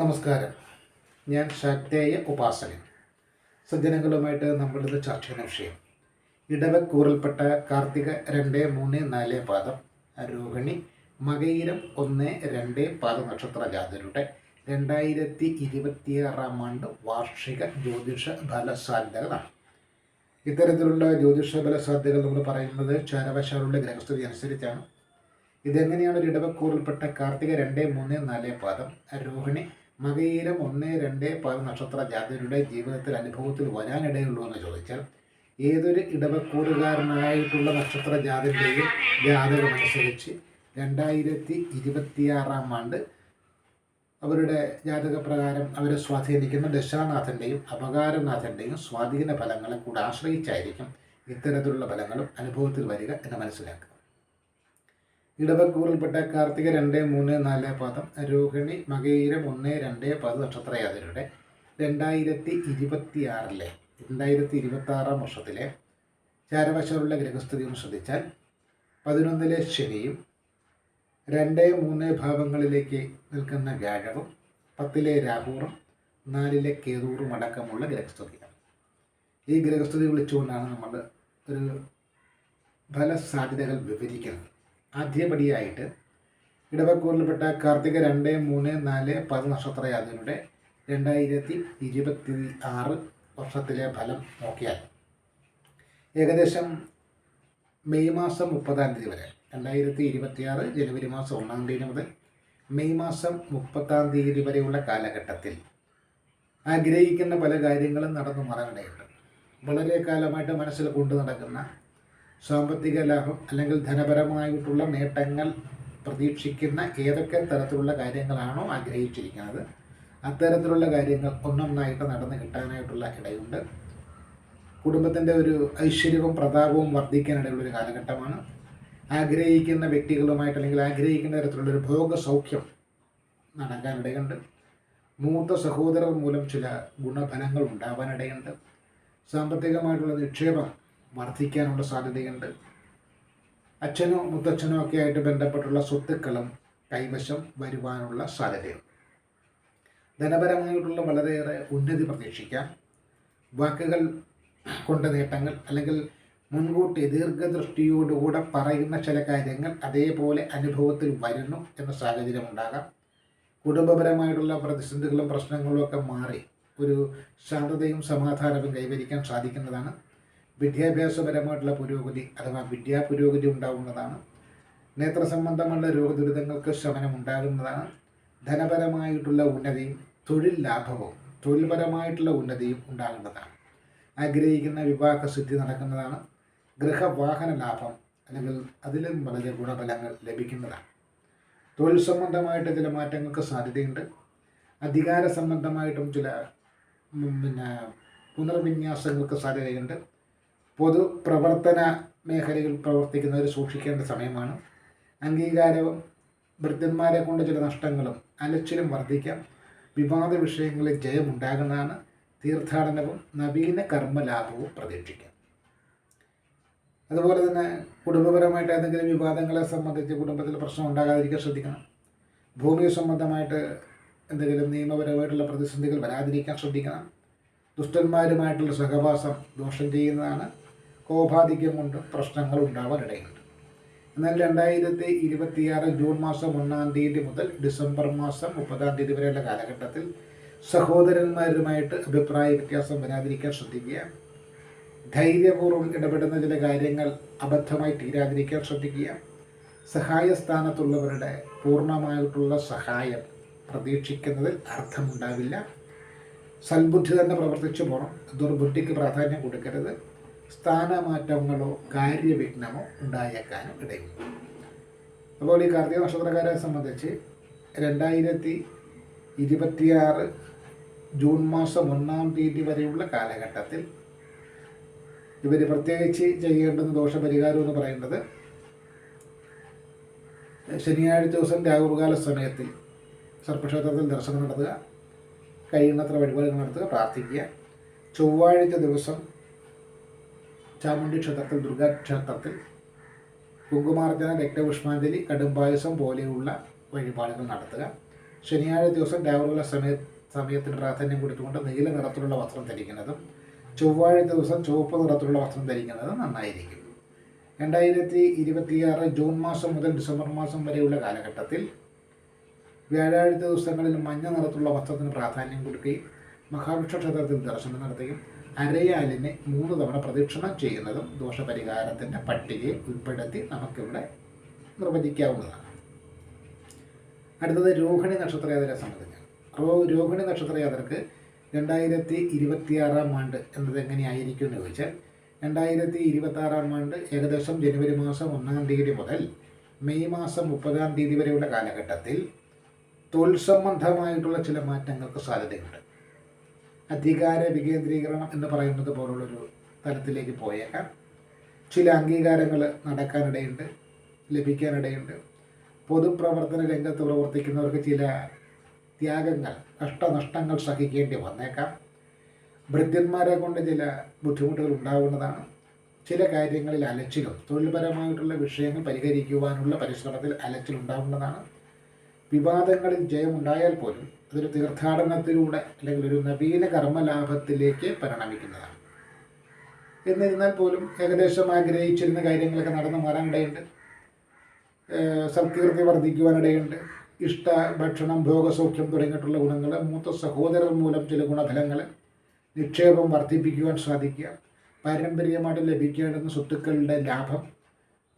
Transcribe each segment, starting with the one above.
നമസ്കാരം. ഞാൻ ശക്തേയ ഉപാസകൻ. സജ്ജനങ്ങളുമായിട്ട് നമ്മളിത് ചർച്ച ചെയ്യുന്ന വിഷയം. ഇടവക്കൂറിൽപ്പെട്ട കാർത്തിക രണ്ട് മൂന്ന് നാല് പാദം രോഹിണി മകയിരം ഒന്ന് രണ്ട് പാദ നക്ഷത്ര ജാതരുടെ രണ്ടായിരത്തി ഇരുപത്തിയാറാം ആണ്ട് വാർഷിക ജ്യോതിഷ ഫല സാധ്യതകളാണ് ഇത്തരത്തിലുള്ള ജ്യോതിഷ ഫലസാധ്യതകൾ നമ്മൾ പറയുന്നത് ചാരവശാലുള്ള ഗ്രഹസ്ഥിതി അനുസരിച്ചാണ്. ഇതെങ്ങനെയാണ് ഒരു ഇടവക്കൂറിൽപ്പെട്ട കാർത്തിക രണ്ട് മൂന്ന് നാല് പാദം രോഹിണി മകയിരം ഒന്ന് രണ്ട് പതിനൊന്ന് നക്ഷത്ര ജാതകരുടെ ജീവിതത്തിൽ അനുഭവത്തിൽ വരാനിടയുള്ളൂ എന്ന് ചോദിച്ചാൽ ഏതൊരു ഇടവക്കൂടുകാരനായിട്ടുള്ള നക്ഷത്ര ജാതിന്റെയും ജാതകമനുസരിച്ച് രണ്ടായിരത്തി ഇരുപത്തിയാറാം ആണ്ട് അവരുടെ ജാതകപ്രകാരം അവരെ സ്വാധീനിക്കുന്ന ദശാനാഥന്റെയും അപകാരനാഥന്റെയും സ്വാധീന ഫലങ്ങളെ കൂടെ ആശ്രയിച്ചായിരിക്കും ഇത്തരത്തിലുള്ള ഫലങ്ങളും അനുഭവത്തിൽ വരിക എന്ന് മനസ്സിലാക്കുക. ഇടവക്കൂറിൽപ്പെട്ട കാർത്തിക രണ്ട് മൂന്ന് നാല് പാദം രോഹിണി മകയിരം ഒന്ന് രണ്ട് പത് നക്ഷത്രയാതിരുടെ രണ്ടായിരത്തി ഇരുപത്തി ആറിലെ രണ്ടായിരത്തി ഇരുപത്തി ആറാം വർഷത്തിലെ ചാരവശമുള്ള ഗ്രഹസ്ഥിതി ഒന്ന് ശ്രദ്ധിച്ചാൽ പതിനൊന്നിലെ ശനിയും രണ്ട് മൂന്ന് ഭാവങ്ങളിലേക്ക് നിൽക്കുന്ന വ്യാഴവും പത്തിലെ രാഹൂറും നാലിലെ കേതൂറും അടക്കമുള്ള ഗ്രഹസ്ഥിതിയാണ്. ഈ ഗ്രഹസ്ഥിതി വിളിച്ചുകൊണ്ടാണ് നമ്മൾ ഒരു ഫലസാധ്യതകൾ വിവരിക്കുന്നത്. ആദ്യപടിയായിട്ട് ഇടവക്കൂറിൽപ്പെട്ട കാർത്തിക രണ്ട് മൂന്ന് നാല് പത് നക്ഷത്രയാതിരുടെ രണ്ടായിരത്തി ഇരുപത്തി ആറ് വർഷത്തിലെ ഫലം നോക്കിയാൽ. ഏകദേശം മെയ് മാസം മുപ്പതാം തീയതി വരെ രണ്ടായിരത്തി ഇരുപത്തിയാറ് ജനുവരി മാസം ഒന്നാം തീയതി മുതൽ മെയ് മാസം മുപ്പത്താം തീയതി വരെയുള്ള കാലഘട്ടത്തിൽ ആഗ്രഹിക്കുന്ന പല കാര്യങ്ങളും നടന്നു മാറാനിടയുണ്ട്. വളരെ കാലമായിട്ട് മനസ്സിൽ കൊണ്ടു നടക്കുന്ന സാമ്പത്തിക ലാഭം അല്ലെങ്കിൽ ധനപരമായിട്ടുള്ള നേട്ടങ്ങൾ പ്രതീക്ഷിക്കുന്ന ഏതൊക്കെ തരത്തിലുള്ള കാര്യങ്ങളാണോ ആഗ്രഹിച്ചിരിക്കുന്നത്. അത്തരത്തിലുള്ള കാര്യങ്ങൾ ഒന്നൊന്നായിട്ട് നടന്നു കിട്ടാനായിട്ടുള്ള ഇടയുണ്ട്. കുടുംബത്തിന്റെ ഒരു ഐശ്വര്യവും പ്രതാപവും വർദ്ധിക്കാനിടയുള്ള ഒരു കാലഘട്ടമാണ്. ആഗ്രഹിക്കുന്ന വ്യക്തികളുമായിട്ട് അല്ലെങ്കിൽ ആഗ്രഹിക്കുന്ന തരത്തിലുള്ള ഒരു ഭോഗസൗഖ്യം നടക്കാനിടയുണ്ട്. മൂത്ത സഹോദരർ മൂലം ചില ഗുണഫലങ്ങൾ ഉണ്ടാവാനിടയുണ്ട്. സാമ്പത്തികമായിട്ടുള്ള നിക്ഷേപം വർദ്ധിക്കാനുള്ള സാധ്യതയുണ്ട്. അച്ഛനോ മുത്തച്ഛനോ ഒക്കെ ആയിട്ട് ബന്ധപ്പെട്ടുള്ള സ്വത്തുക്കളും കൈവശം വരുവാനുള്ള സാധ്യതയുണ്ട്. ധനപരമായിട്ടുള്ള വളരെയേറെ ഉന്നതി പ്രതീക്ഷിക്കാം. വാക്കുകൾ കൊണ്ട് നേട്ടങ്ങൾ അല്ലെങ്കിൽ മുൻകൂട്ടി ദീർഘദൃഷ്ടിയോടുകൂടെ പറയുന്ന ചില കാര്യങ്ങൾ അതേപോലെ അനുഭവത്തിൽ വരുന്നു എന്ന സാഹചര്യം ഉണ്ടാകാം. കുടുംബപരമായിട്ടുള്ള പ്രതിസന്ധികളും പ്രശ്നങ്ങളും ഒക്കെ മാറി ഒരു ശാന്തതയും സമാധാനവും കൈവരിക്കാൻ സാധിക്കുന്നതാണ് വിദ്യാഭ്യാസപരമായിട്ടുള്ള പുരോഗതി അഥവാ വിദ്യാ പുരോഗതി ഉണ്ടാകുന്നതാണ് നേത്ര സംബന്ധമുള്ള രോഗദുരിതങ്ങൾക്ക് ശമനം ഉണ്ടാകുന്നതാണ്. ധനപരമായിട്ടുള്ള ഉന്നതിയും തൊഴിൽ ലാഭവും തൊഴിൽപരമായിട്ടുള്ള ഉന്നതിയും ഉണ്ടാകുന്നതാണ്. ആഗ്രഹിക്കുന്ന വിവാഹ സിദ്ധി നടക്കുന്നതാണ്. ഗൃഹവാഹന ലാഭം അല്ലെങ്കിൽ അതിലും വളരെ ഗുണഫലങ്ങൾ ലഭിക്കുന്നതാണ്. തൊഴിൽ സംബന്ധമായിട്ട് ചില മാറ്റങ്ങൾക്ക് സാധ്യതയുണ്ട്. അധികാര സംബന്ധമായിട്ടും ചില പിന്നെ പുനർവിന്യാസങ്ങൾക്ക് സാധ്യതയുണ്ട്. പൊതു പ്രവർത്തന മേഖലയിൽ പ്രവർത്തിക്കുന്നവർ സൂക്ഷിക്കേണ്ട സമയമാണ്. അംഗീകാരവും വൃദ്ധന്മാരെ കൊണ്ട് ചില നഷ്ടങ്ങളും അലച്ചിലും വർദ്ധിക്കാം. വിവാദ വിഷയങ്ങളിൽ ജയമുണ്ടാകുന്നതാണ് തീർത്ഥാടനവും നവീന കർമ്മലാഭവും പ്രതീക്ഷിക്കാം. അതുപോലെ തന്നെ കുടുംബപരമായിട്ട് ഏതെങ്കിലും വിവാദങ്ങളെ സംബന്ധിച്ച് കുടുംബത്തിൽ പ്രശ്നം ഉണ്ടാകാതിരിക്കാൻ ശ്രദ്ധിക്കണം. ഭൂമി സംബന്ധമായിട്ട് എന്തെങ്കിലും നിയമപരമായിട്ടുള്ള പ്രതിസന്ധികൾ വരാതിരിക്കാൻ ശ്രദ്ധിക്കണം. ദുഷ്ടന്മാരുമായിട്ടുള്ള സഹവാസം ദോഷം ചെയ്യുന്നതാണ് കോപാധിക്യം കൊണ്ട് പ്രശ്നങ്ങൾ ഉണ്ടാവാനിടയുണ്ട് എന്നാൽ രണ്ടായിരത്തി ഇരുപത്തിയാറ് ജൂൺ മാസം ഒന്നാം തീയതി മുതൽ ഡിസംബർ മാസം മുപ്പതാം തീയതി വരെയുള്ള കാലഘട്ടത്തിൽ സഹോദരന്മാരുമായിട്ട് അഭിപ്രായ വ്യത്യാസം വരാതിരിക്കാൻ ശ്രദ്ധിക്കുക. ധൈര്യപൂർവം ഇടപെടുന്ന ചില കാര്യങ്ങൾ അബദ്ധമായി തീരാതിരിക്കാൻ ശ്രദ്ധിക്കുക. സഹായ സ്ഥാനത്തുള്ളവരുടെ പൂർണമായിട്ടുള്ള സഹായം പ്രതീക്ഷിക്കുന്നതിൽ അർത്ഥമുണ്ടാവില്ല. സൽബുദ്ധി തന്നെ പ്രവർത്തിച്ചു പോകണം ദുർബുദ്ധിക്ക് പ്രാധാന്യം കൊടുക്കരുത്. സ്ഥാനമാറ്റങ്ങളോ കാര്യവിഘ്നമോ ഉണ്ടായേക്കാനും ഇടയുണ്ട്. അപ്പോൾ ഈ കാർത്തിക നക്ഷത്രക്കാരെ സംബന്ധിച്ച് രണ്ടായിരത്തി ഇരുപത്തിയാറ് ജൂൺ മാസം ഒന്നാം തീയതി വരെയുള്ള കാലഘട്ടത്തിൽ ഇവർ പ്രത്യേകിച്ച് ചെയ്യേണ്ടുന്ന ദോഷപരിഹാരം എന്ന് പറയുന്നത് ശനിയാഴ്ച ദിവസം രാഹുകാല സമയത്തിൽ സർപ്പക്ഷേത്രത്തിൽ ദർശനം നടത്തുക കഴിയുന്നത്ര വഴിപാടുകൾ നടത്തുക പ്രാർത്ഥിക്കുക. ചൊവ്വാഴ്ച ദിവസം ചാമുണ്ഡി ക്ഷേത്രത്തിൽ ദുർഗാ ക്ഷേത്രത്തിൽ കുങ്കുമാർജന രക്തപുഷ്പാഞ്ജലി കടുംപായസം പോലെയുള്ള വഴിപാടുകൾ നടത്തുക. ശനിയാഴ്ച ദിവസം രാവിലെ സമയ സമയത്തിന് പ്രാധാന്യം കൊടുത്തുകൊണ്ട് നീല നിറത്തിലുള്ള വസ്ത്രം ധരിക്കുന്നതും ചൊവ്വാഴ്ച ദിവസം ചുവപ്പ് നിറത്തിലുള്ള വസ്ത്രം ധരിക്കുന്നതും നന്നായിരിക്കും. രണ്ടായിരത്തി ഇരുപത്തിയാറ് ജൂൺ മാസം മുതൽ ഡിസംബർ മാസം വരെയുള്ള കാലഘട്ടത്തിൽ വ്യാഴാഴ്ച ദിവസങ്ങളിൽ മഞ്ഞ നിറത്തിലുള്ള വസ്ത്രത്തിന് പ്രാധാന്യം കൊടുക്കുകയും മഹാവിഷ്ണു ക്ഷേത്രത്തിൽ ദർശനം നടത്തുകയും അരയാലിനെ മൂന്ന് തവണ പ്രദക്ഷിണം ചെയ്യുന്നതും ദോഷപരിഹാരത്തിന്റെ പട്ടികയിൽ ഉൾപ്പെടുത്തി നമുക്കിവിടെ നിർവചിക്കാവുന്നതാണ്. അടുത്തത് രോഹിണി നക്ഷത്രയാത്രയെ സംബന്ധിച്ച് അപ്പോൾ രോഹിണി നക്ഷത്രയാതർക്ക് രണ്ടായിരത്തി ഇരുപത്തിയാറാം ആണ്ട് എന്നത് എങ്ങനെയായിരിക്കും എന്ന് ചോദിച്ചാൽ രണ്ടായിരത്തി ഇരുപത്താറാം ആണ്ട് ഏകദേശം ജനുവരി മാസം ഒന്നാം തീയതി മുതൽ മെയ് മാസം മുപ്പതാം തീയതി വരെയുള്ള കാലഘട്ടത്തിൽ തൊഴിൽ സംബന്ധമായിട്ടുള്ള ചില മാറ്റങ്ങൾക്ക് സാധ്യതയുണ്ട്. അധികാര വികേന്ദ്രീകരണം എന്ന് പറയുന്നത് പോലുള്ളൊരു തലത്തിലേക്ക് പോയേക്കാം. ചില അംഗീകാരങ്ങൾ നടക്കാനിടയുണ്ട് ലഭിക്കാനിടയുണ്ട്. പൊതുപ്രവർത്തന രംഗത്ത് പ്രവർത്തിക്കുന്നവർക്ക് ചില ത്യാഗങ്ങൾ കഷ്ടനഷ്ടങ്ങൾ സഹിക്കേണ്ടി വന്നേക്കാം. ഭൃത്യന്മാരെ കൊണ്ട് ചില ബുദ്ധിമുട്ടുകൾ ഉണ്ടാവുന്നതാണ്. ചില കാര്യങ്ങളിൽ അലച്ചിലും തൊഴിൽപരമായിട്ടുള്ള വിഷയങ്ങൾ പരിഹരിക്കുവാനുള്ള പരിശ്രമത്തിൽ അലച്ചിലുണ്ടാവുന്നതാണ്. വിവാദങ്ങളിൽ ജയമുണ്ടായാൽ പോലും അതൊരു തീർത്ഥാടനത്തിലൂടെ അല്ലെങ്കിൽ ഒരു നവീന കർമ്മലാഭത്തിലേക്ക് പരിണമിക്കുന്നതാണ്. എന്നിരുന്നാൽ പോലും ഏകദേശം ആഗ്രഹിച്ചിരുന്ന കാര്യങ്ങളൊക്കെ നടന്നു മാറാനിടയുണ്ട്. സത്കീർത്തി വർദ്ധിക്കുവാനിടയുണ്ട്. ഇഷ്ട ഭക്ഷണം ഭോഗസൗഖ്യം തുടങ്ങിയിട്ടുള്ള ഗുണങ്ങൾ മൂത്ത സഹോദരർ മൂലം ചില ഗുണഫലങ്ങൾ നിക്ഷേപം വർദ്ധിപ്പിക്കുവാൻ സാധിക്കുക പാരമ്പര്യമായിട്ട് ലഭിക്കേണ്ടുന്ന സ്വത്തുക്കളുടെ ലാഭം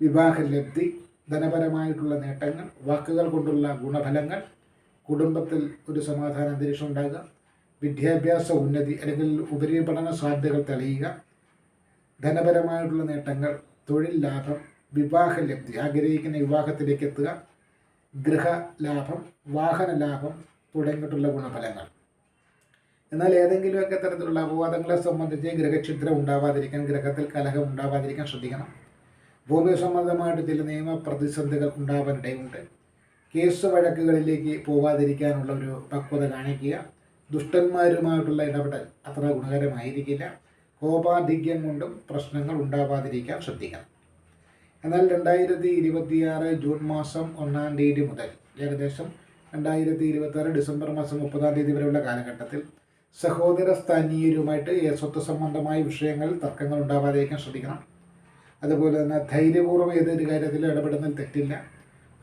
വിവാഹലബ്ധി ധനപരമായിട്ടുള്ള നേട്ടങ്ങൾ വാക്കുകൾ കൊണ്ടുള്ള ഗുണഫലങ്ങൾ കുടുംബത്തിൽ ഒരു സമാധാന അന്തരീക്ഷം ഉണ്ടാകുക വിദ്യാഭ്യാസ ഉന്നതി അല്ലെങ്കിൽ ഉപരിപഠന സാധ്യതകൾ തെളിയുക ധനപരമായിട്ടുള്ള നേട്ടങ്ങൾ തൊഴിൽ ലാഭം വിവാഹ ലബ്ധി ആഗ്രഹിക്കുന്ന വിവാഹത്തിലേക്ക് എത്തുക ഗൃഹലാഭം വാഹന ലാഭം തുടങ്ങിയിട്ടുള്ള ഗുണഫലങ്ങൾ. എന്നാൽ ഏതെങ്കിലുമൊക്കെ തരത്തിലുള്ള അപവാദങ്ങളെ സംബന്ധിച്ച് ഗ്രഹഛിദ്രം ഉണ്ടാവാതിരിക്കാൻ ഗ്രഹത്തിൽ കലഹം ഉണ്ടാവാതിരിക്കാൻ ശ്രദ്ധിക്കണം. ഭൂമി സംബന്ധമായിട്ട് ചില നിയമ പ്രതിസന്ധികൾ ഉണ്ടാവാനിടയുണ്ട്. കേസ് വഴക്കുകളിലേക്ക് പോവാതിരിക്കാനുള്ള ഒരു പക്വത കാണിക്കുക. ദുഷ്ടന്മാരുമായിട്ടുള്ള ഇടപെടൽ അത്ര ഗുണകരമായിരിക്കില്ല. കോപാധിക്യം കൊണ്ടും പ്രശ്നങ്ങൾ ഉണ്ടാവാതിരിക്കാൻ ശ്രദ്ധിക്കണം. എന്നാൽ രണ്ടായിരത്തി ഇരുപത്തിയാറ് ജൂൺ മാസം ഒന്നാം തീയതി മുതൽ ഏകദേശം രണ്ടായിരത്തി ഇരുപത്തി ഡിസംബർ മാസം മുപ്പതാം തീയതി വരെയുള്ള കാലഘട്ടത്തിൽ സഹോദര സ്ഥാനീയരുമായിട്ട് സ്വത്ത് സംബന്ധമായ വിഷയങ്ങളിൽ തർക്കങ്ങൾ ഉണ്ടാവാതിരിക്കാൻ ശ്രദ്ധിക്കണം. അതുപോലെ തന്നെ ധൈര്യപൂർവം ഏതൊരു കാര്യത്തിലും ഇടപെടുന്നതിൽ തെറ്റില്ല.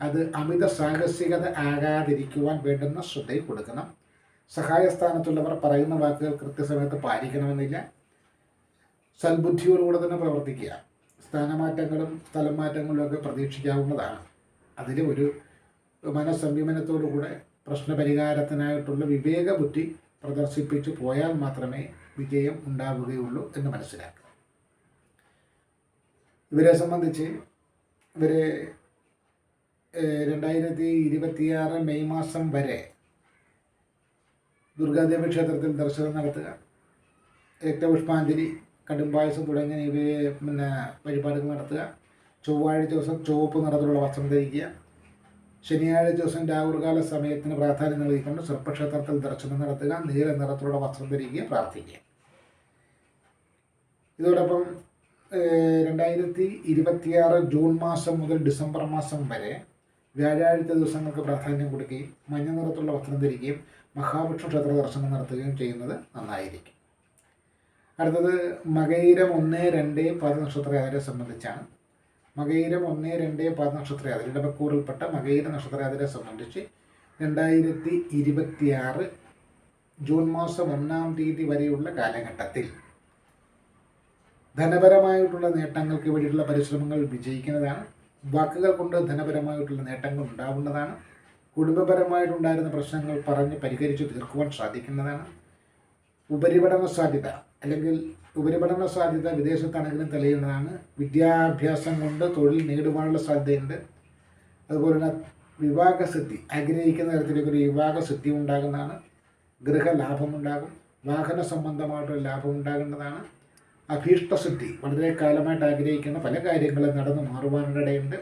അത് അമിത സാഹസികത ആകാതിരിക്കുവാൻ വേണ്ടുന്ന ശ്രദ്ധയിൽ കൊടുക്കണം. സഹായസ്ഥാനത്തുള്ളവർ പറയുന്ന വാക്കുകൾ കൃത്യസമയത്ത് പാലിക്കണമെന്നില്ല. സൽബുദ്ധിയോടുകൂടെ തന്നെ പ്രവർത്തിക്കുക. സ്ഥാനമാറ്റങ്ങളും സ്ഥലം മാറ്റങ്ങളും ഒക്കെ പ്രതീക്ഷിക്കാവുന്നതാണ്. അതിൽ ഒരു മനസ്സംയമനത്തോടുകൂടെ പ്രശ്നപരിഹാരത്തിനായിട്ടുള്ള വിവേക ബുദ്ധി പ്രദർശിപ്പിച്ചു പോയാൽ മാത്രമേ വിജയം ഉണ്ടാവുകയുള്ളൂ എന്ന് മനസ്സിലാക്കുക. ഇവരെ സംബന്ധിച്ച് ഇവർ രണ്ടായിരത്തി ഇരുപത്തിയാറ് മെയ് മാസം വരെ ദുർഗാദേവി ക്ഷേത്രത്തിൽ ദർശനം നടത്തുക. രക്തപുഷ്പാഞ്ജലി കടുംപായസം തുടങ്ങിയ ഇവയെ പിന്നെ വഴിപാടുകൾ നടത്തുക. ചൊവ്വാഴ്ച ദിവസം ചുവപ്പ് നിറത്തിലുള്ള വസ്ത്രം ധരിക്കുക. ശനിയാഴ്ച ദിവസം രാഹുൽകാല സമയത്തിന് പ്രാധാന്യം നൽകിക്കൊണ്ട് സർപ്പക്ഷേത്രത്തിൽ ദർശനം നടത്തുക. നീല നിറത്തിലുള്ള വസ്ത്രം ധരിക്കുക പ്രാർത്ഥിക്കുക. ഇതോടൊപ്പം രണ്ടായിരത്തി ഇരുപത്തിയാറ് ജൂൺ മാസം മുതൽ ഡിസംബർ മാസം വരെ വ്യാഴാഴ്ച ദിവസങ്ങൾക്ക് പ്രാധാന്യം കൊടുക്കുകയും മഞ്ഞ നിറത്തുള്ള വസ്ത്രം ധരിക്കുകയും മഹാവിഷ്ണു ക്ഷേത്ര ദർശനം നടത്തുകയും ചെയ്യുന്നത് നന്നായിരിക്കും. അടുത്തത് മകയിരം ഒന്ന് രണ്ട് പദ നക്ഷത്രകാരെ സംബന്ധിച്ചാണ്. മകയിരം ഒന്ന് രണ്ട് പദ നക്ഷത്രയാത്ര ഇടവക്കൂറിൽപ്പെട്ട മകയിര നക്ഷത്രയാത്രയെ സംബന്ധിച്ച് രണ്ടായിരത്തി ഇരുപത്തിയാറ് ജൂൺ മാസം ഒന്നാം തീയതി വരെയുള്ള കാലഘട്ടത്തിൽ ധനപരമായിട്ടുള്ള നേട്ടങ്ങൾക്ക് വേണ്ടിയിട്ടുള്ള പരിശ്രമങ്ങൾ വിജയിക്കുന്നതാണ്. വാക്കുകൾ കൊണ്ട് ധനപരമായിട്ടുള്ള നേട്ടങ്ങൾ ഉണ്ടാവുന്നതാണ്. കുടുംബപരമായിട്ടുണ്ടായിരുന്ന പ്രശ്നങ്ങൾ പറഞ്ഞ് പരിഹരിച്ച് തീർക്കുവാൻ സാധിക്കുന്നതാണ്. ഉപരിപഠന സാധ്യത അല്ലെങ്കിൽ ഉപരിപഠന സാധ്യത വിദേശത്താണെങ്കിലും തെളിയുന്നതാണ്. വിദ്യാഭ്യാസം കൊണ്ട് തൊഴിൽ നേടുവാനുള്ള സാധ്യതയുണ്ട്. അതുപോലെ തന്നെ വിവാഹസിദ്ധി ആഗ്രഹിക്കുന്ന തരത്തിലേക്ക് ഒരു വിവാഹസിദ്ധി ഉണ്ടാകുന്നതാണ്. ഗൃഹലാഭമുണ്ടാകും വാഹന സംബന്ധമായിട്ടൊരു ലാഭം ഉണ്ടാകുന്നതാണ് അഭീഷ്ടസിദ്ധി. വളരെ കാലമായിട്ട് ആഗ്രഹിക്കുന്ന പല കാര്യങ്ങളും നടന്നു മാറുവാനിടയുണ്ട്.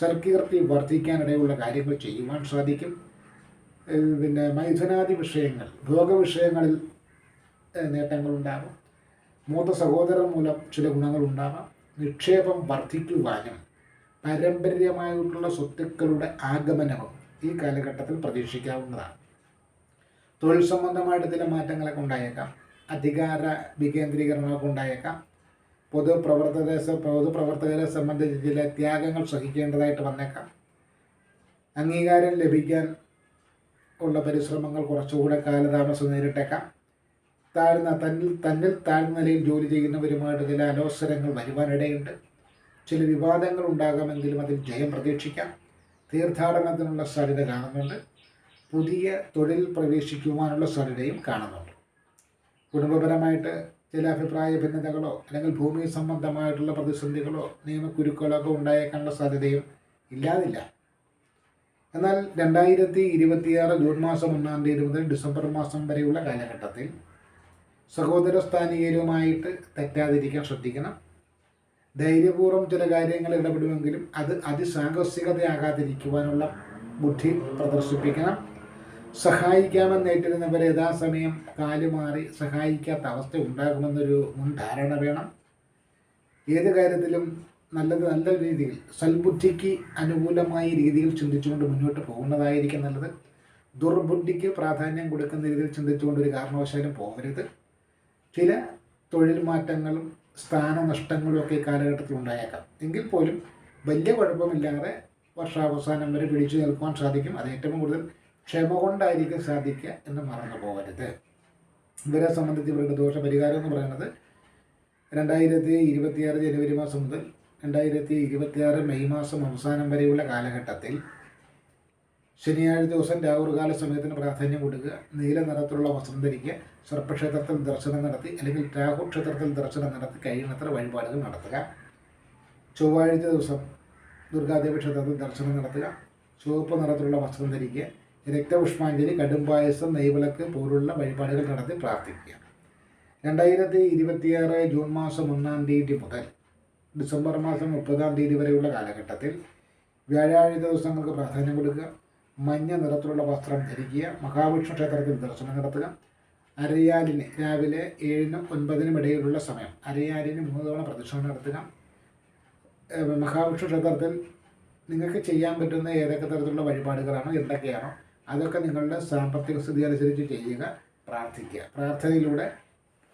സൽകീർത്തി വർദ്ധിക്കാനിടയുള്ള കാര്യങ്ങൾ ചെയ്യുവാൻ സാധിക്കും. പിന്നെ മൈഥുനാദി വിഷയങ്ങൾ ഭോഗവിഷയങ്ങളിൽ നേട്ടങ്ങളുണ്ടാകും മൂത്ത സഹോദരൻ മൂലം ചില ഗുണങ്ങളുണ്ടാവാം. നിക്ഷേപം വർദ്ധിക്കുവാനും പാരമ്പര്യമായിട്ടുള്ള സ്വത്തുക്കളുടെ ആഗമനവും ഈ കാലഘട്ടത്തിൽ പ്രതീക്ഷിക്കാവുന്നതാണ്. തൊഴിൽ സംബന്ധമായിട്ട് ചില മാറ്റങ്ങളൊക്കെ ഉണ്ടായേക്കാം. അധികാര വികേന്ദ്രീകരണമൊക്കെ ഉണ്ടായേക്കാം. പൊതുപ്രവർത്തകരെ പൊതുപ്രവർത്തകരെ സംബന്ധിച്ച് ചില ത്യാഗങ്ങൾ സഹിക്കേണ്ടതായിട്ട് വന്നേക്കാം. അംഗീകാരം ലഭിക്കാൻ ഉള്ള പരിശ്രമങ്ങൾ കുറച്ചുകൂടെ കാലതാമസം നേരിട്ടേക്കാം. താഴ്ന്ന തന്നിൽ തന്നിൽ താഴ്ന്ന നിലയിൽ ജോലി ചെയ്യുന്നവരുമായിട്ട് ചില അലോസരങ്ങൾ വരുവാനിടയുണ്ട്. ചില വിവാദങ്ങൾ ഉണ്ടാകാമെങ്കിലും അതിൽ ജയം പ്രതീക്ഷിക്കാം. തീർത്ഥാടനത്തിനുള്ള സാധ്യത കാണുന്നുണ്ട്. പുതിയ തൊഴിൽ പ്രവേശിക്കുവാനുള്ള സാധ്യതയും കാണുന്നുണ്ട്. കുടുംബപരമായിട്ട് ചില അഭിപ്രായ ഭിന്നതകളോ അല്ലെങ്കിൽ ഭൂമി സംബന്ധമായിട്ടുള്ള പ്രതിസന്ധികളോ നിയമക്കുരുക്കളോ ഒക്കെ ഉണ്ടായേക്കാനുള്ള സാധ്യതയും ഇല്ലാതില്ല. എന്നാൽ രണ്ടായിരത്തി ഇരുപത്തിയാറ് ജൂൺ മാസം ഒന്നാം തീയതി മുതൽ ഡിസംബർ മാസം വരെയുള്ള കാലഘട്ടത്തിൽ സഹോദര സ്ഥാനീയരുമായിട്ട് തെറ്റാതിരിക്കാൻ ശ്രദ്ധിക്കണം. ധൈര്യപൂർവം ചില കാര്യങ്ങൾ ഇടപെടുമെങ്കിലും അത് അതിസാഹസികതയാകാതിരിക്കുവാനുള്ള ബുദ്ധി പ്രദർശിപ്പിക്കണം. സഹായിക്കാമെന്നേറ്റിരുന്നവരെ യഥാസമയം കാലുമാറി സഹായിക്കാത്ത അവസ്ഥ ഉണ്ടാകുമെന്നൊരു മുൻധാരണ വേണം. ഏത് കാര്യത്തിലും നല്ലത് നല്ല രീതിയിൽ സൽബുദ്ധിക്ക് അനുകൂലമായ രീതിയിൽ ചിന്തിച്ചുകൊണ്ട് മുന്നോട്ട് പോകുന്നതായിരിക്കും നല്ലത്. ദുർബുദ്ധിക്ക് പ്രാധാന്യം കൊടുക്കുന്ന രീതിയിൽ ചിന്തിച്ചുകൊണ്ട് ഒരു കാരണവശാലും പോകരുത്. ചില തൊഴിൽ മാറ്റങ്ങളും സ്ഥാനനഷ്ടങ്ങളും ഒക്കെ കാലഘട്ടത്തിൽ ഉണ്ടായേക്കാം. എങ്കിൽ പോലും വലിയ കുഴപ്പമില്ലാതെ വർഷാവസാനം വരെ പിടിച്ചു നിൽക്കുവാൻ സാധിക്കും. അത് ഏറ്റവും കൂടുതൽ ക്ഷമ കൊണ്ടായിരിക്കും സാധിക്കുക എന്ന് മറന്നു പോകരുത്. ഇവരെ സംബന്ധിച്ച് ഇവരുടെ ദോഷപരിഹാരം എന്ന് പറയുന്നത് രണ്ടായിരത്തി ഇരുപത്തിയാറ് ജനുവരി മാസം മുതൽ രണ്ടായിരത്തി ഇരുപത്തിയാറ് മെയ് മാസം അവസാനം വരെയുള്ള കാലഘട്ടത്തിൽ ശനിയാഴ്ച ദിവസം രാഹുർകാല സമയത്തിന് പ്രാധാന്യം കൊടുക്കുക നീല നിറത്തിലുള്ള വസ്ത്രം ധരിക്കുക സർപ്പക്ഷേത്രത്തിൽ ദർശനം നടത്തി അല്ലെങ്കിൽ രാഹു ക്ഷേത്രത്തിൽ ദർശനം നടത്തി കഴിയുന്നത്ര വഴിപാടുകൾ നടത്തുക. ചൊവ്വാഴ്ച ദിവസം ദുർഗാദേവി ക്ഷേത്രത്തിൽ ദർശനം നടത്തുക. ചുവപ്പ് നിറത്തിലുള്ള വസ്ത്രം ധരിക്കുക. രക്തപുഷ്പാഞ്ജലി കടുംപായസം നെയ്വിളക്ക് പോലുള്ള വഴിപാടുകൾ നടത്തി പ്രാർത്ഥിക്കുക. രണ്ടായിരത്തി ഇരുപത്തിയാറ് ജൂൺ മാസം ഒന്നാം തീയതി മുതൽ ഡിസംബർ മാസം മുപ്പതാം തീയതി വരെയുള്ള കാലഘട്ടത്തിൽ വ്യാഴാഴ്ച ദിവസങ്ങൾക്ക് പ്രാധാന്യം കൊടുക്കുക. മഞ്ഞ നിറത്തിലുള്ള വസ്ത്രം ധരിക്കുക. മഹാവിഷ്ണു ക്ഷേത്രത്തിൽ ദർശനം നടത്തുക. അരയാലിന് രാവിലെ ഏഴിനും ഒൻപതിനും ഇടയിലുള്ള സമയം. അരയാലിന് മൂന്ന് തവണ പ്രദക്ഷിണം നടത്തുക. മഹാവിഷ്ണു ക്ഷേത്രത്തിൽ നിങ്ങൾക്ക് ചെയ്യാൻ പറ്റുന്ന ഏതൊക്കെ തരത്തിലുള്ള വഴിപാടുകളാണോ എന്തൊക്കെയാണോ അതൊക്കെ നിങ്ങളുടെ സാമ്പത്തിക സ്ഥിതി അനുസരിച്ച് ചെയ്യുക പ്രാർത്ഥിക്കുക. പ്രാർത്ഥനയിലൂടെ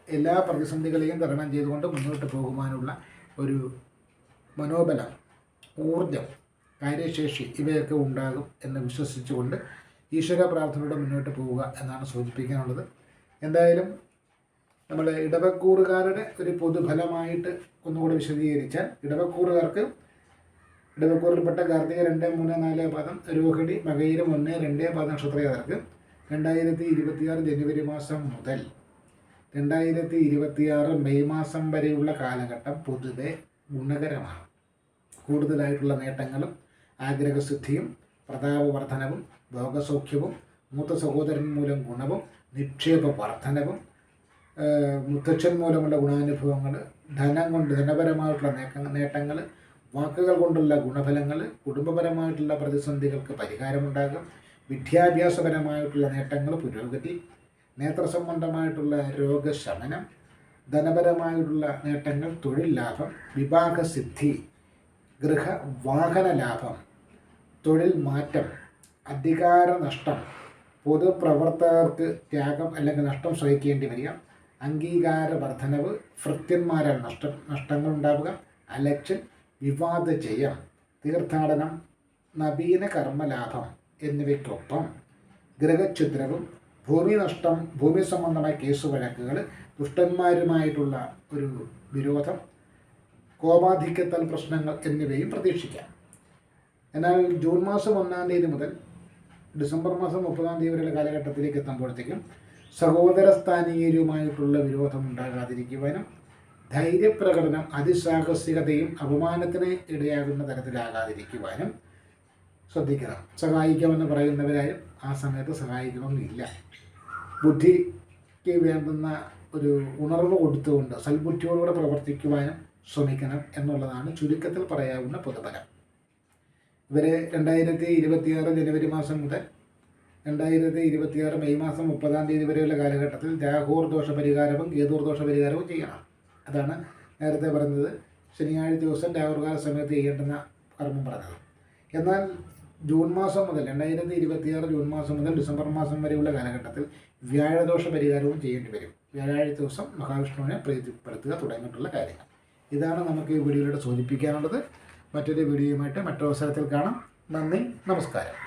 എല്ലാ പ്രതിസന്ധികളെയും തരണം ചെയ്തുകൊണ്ട് മുന്നോട്ട് പോകുവാനുള്ള ഒരു മനോബലം ഊർജം കാര്യശേഷി ഇവയൊക്കെ ഉണ്ടാകും എന്ന് വിശ്വസിച്ചുകൊണ്ട് ഈശ്വര പ്രാർത്ഥനയോടെ മുന്നോട്ട് പോവുക എന്നാണ് സൂചിപ്പിക്കാനുള്ളത്. എന്തായാലും നമ്മൾ ഇടവക്കൂറുകാരുടെ ഒരു പൊതുഫലമായിട്ട് ഒന്നുകൂടി വിശദീകരിച്ചാൽ ഇടവക്കൂറുകാർക്ക് ഇടവക്കൂറിൽപ്പെട്ട കാർത്തിക രണ്ട് മൂന്ന് നാല് പാദം രോഹിണി മകയിരം ഒന്ന് രണ്ട് പാദം നക്ഷത്രയാതർക്ക് രണ്ടായിരത്തി ഇരുപത്തിയാറ് ജനുവരി മാസം മുതൽ രണ്ടായിരത്തി ഇരുപത്തിയാറ് മെയ് മാസം വരെയുള്ള കാലഘട്ടം പൊതുവെ ഗുണകരമാണ്. കൂടുതലായിട്ടുള്ള നേട്ടങ്ങളും ആഗ്രഹസിദ്ധിയും പ്രതാപവർദ്ധനവും ഭോഗസൗഖ്യവും മൂത്ത സഹോദരൻ മൂലം ഗുണവും നിക്ഷേപ വർധനവും മുത്തച്ഛൻ മൂലമുള്ള ഗുണാനുഭവങ്ങൾ ധനം കൊണ്ട് ധനപരമായിട്ടുള്ള നേട്ട നേട്ടങ്ങൾ വാക്കുകൾ കൊണ്ടുള്ള ഗുണഫലങ്ങൾ കുടുംബപരമായിട്ടുള്ള പ്രതിസന്ധികൾക്ക് പരിഹാരമുണ്ടാകും. വിദ്യാഭ്യാസപരമായിട്ടുള്ള നേട്ടങ്ങൾ പുരോഗതി നേത്ര സംബന്ധമായിട്ടുള്ള രോഗശമനം ധനപരമായിട്ടുള്ള നേട്ടങ്ങൾ തൊഴിൽ ലാഭം വിവാഹസിദ്ധി ഗൃഹ വാഹന ലാഭം തൊഴിൽ മാറ്റം അധികാര നഷ്ടം പൊതുപ്രവർത്തകർക്ക് ത്യാഗം അല്ലെങ്കിൽ നഷ്ടം സഹിക്കേണ്ടി വരിക അംഗീകാര വർധനവ് ഭൃത്യന്മാരാൽ നഷ്ടം നഷ്ടങ്ങൾ ഉണ്ടാവുക അലക്ഷൻ വിവാദ ജയം തീർത്ഥാടനം നവീന കർമ്മലാഭം എന്നിവയ്ക്കൊപ്പം ഗ്രഹഛിദ്രവും ഭൂമി നഷ്ടം ഭൂമി സംബന്ധമായ കേസ് വഴക്കുകൾ ദുഷ്ടന്മാരുമായിട്ടുള്ള ഒരു വിരോധം കോപാധിക്യത്താൽ പ്രശ്നങ്ങൾ എന്നിവയും പ്രതീക്ഷിക്കാം. എന്നാൽ ജൂൺ മാസം ഒന്നാം തീയതി മുതൽ ഡിസംബർ മാസം മുപ്പതാം തീയതി വരെയുള്ള കാലഘട്ടത്തിലേക്ക് എത്തുമ്പോഴത്തേക്കും സഹോദര സ്ഥാനീയരുമായിട്ടുള്ള വിരോധം ഉണ്ടാകാതിരിക്കുവാനും ധൈര്യപ്രകടനം അതിസാഹസികതയും അപമാനത്തിന് ഇടയാകുന്ന തരത്തിലാകാതിരിക്കുവാനും ശ്രദ്ധിക്കണം. സഹായിക്കാമെന്ന് പറയുന്നവരായും ആ സമയത്ത് സഹായിക്കണമെന്നില്ല. ബുദ്ധിക്ക് വേണ്ടുന്ന ഒരു ഉണർവ് കൊടുത്തുകൊണ്ട് സൽബുദ്ധിയോടുകൂടെ പ്രവർത്തിക്കുവാനും ശ്രമിക്കണം എന്നുള്ളതാണ് ചുരുക്കത്തിൽ പറയാവുന്ന പൊതുഫലം. ഇവരെ രണ്ടായിരത്തി ഇരുപത്തിയാറ് ജനുവരി മാസം മുതൽ രണ്ടായിരത്തി ഇരുപത്തിയാറ് മെയ് മാസം മുപ്പതാം തീയതി വരെയുള്ള കാലഘട്ടത്തിൽ രാഹൂർ ദോഷ പരിഹാരവും കേതൂർ ദോഷ പരിഹാരവും ചെയ്യണം. അതാണ് നേരത്തെ പറഞ്ഞത്. ശനിയാഴ്ച ദിവസം രാഹുർകാല സമയത്ത് ചെയ്യേണ്ടുന്ന കർമ്മം പറഞ്ഞത്. എന്നാൽ ജൂൺ മാസം മുതൽ രണ്ടായിരത്തി ഇരുപത്തിയാറ് ജൂൺ മാസം മുതൽ ഡിസംബർ മാസം വരെയുള്ള കാലഘട്ടത്തിൽ വ്യാഴദോഷ പരിഹാരവും ചെയ്യേണ്ടി വരും. വ്യാഴാഴ്ച ദിവസം മഹാവിഷ്ണുവിനെ പ്രീതിപ്പെടുത്തുക തുടങ്ങിയിട്ടുള്ള കാര്യങ്ങൾ. ഇതാണ് നമുക്ക് ഈ വീഡിയോയിലൂടെ സൂചിപ്പിക്കാനുള്ളത്. മറ്റൊരു വീഡിയോയുമായിട്ട് മറ്റൊരു അവസരത്തിൽ കാണാം. നന്ദി നമസ്കാരം.